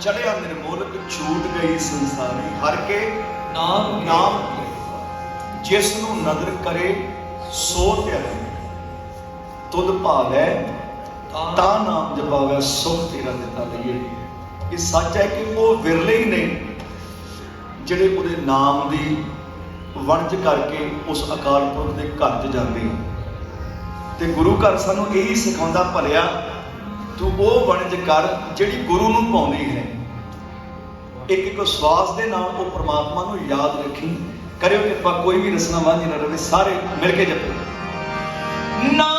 ਚੜਿਆ ਨਿਰਮੋਲਕ ਛੂਟ ਗਈ ਸੰਸਾਰੀ। ਹਰ ਕੇ ਨਾਮ ਨਾਮ ਜਿਸ ਨੂੰ ਨਦਰ ਕਰੇ ਸੋ ਧਿਆਏ ਤੁਧ ਭਾਵੈ ਤਾਂ ਨਾਮ ਜਪਾਵੇ ਸੁਖ ਤੇਰਾ ਦਿੱਤਾ ਲਈਏ। ਇਹ ਸੱਚ ਹੈ ਕਿ ਉਹ ਵਿਰਲੇ ਹੀ ਨੇ ਜਿਹੜੇ ਉਹਦੇ ਨਾਮ ਦੀ ਵਣਜ ਕਰਕੇ ਉਸ ਅਕਾਲ ਪੁਰਖ ਦੇ ਘਰ 'ਚ ਜਾਂਦੇ ਤੇ ਗੁਰੂ ਘਰ ਸਾਨੂੰ ਇਹੀ ਸਿਖਾਉਂਦਾ ਭਲਿਆ ਤੂੰ ਉਹ ਵਣਜ ਕਰ ਜਿਹੜੀ ਗੁਰੂ ਨੂੰ ਪਾਉਂਦੀ ਹੈ। ਇੱਕ ਇੱਕ ਸਵਾਸ ਦੇ ਨਾਲ ਉਹ ਪ੍ਰਮਾਤਮਾ ਨੂੰ ਯਾਦ ਰੱਖੀ। ਕਰਿਓ ਕਿਰਪਾ, ਕੋਈ ਵੀ ਰਸਨਾ ਵਾਂਝੀ ਨਾ ਰਵੇ, ਸਾਰੇ ਮਿਲ ਕੇ ਜਪੋ। ਨਾ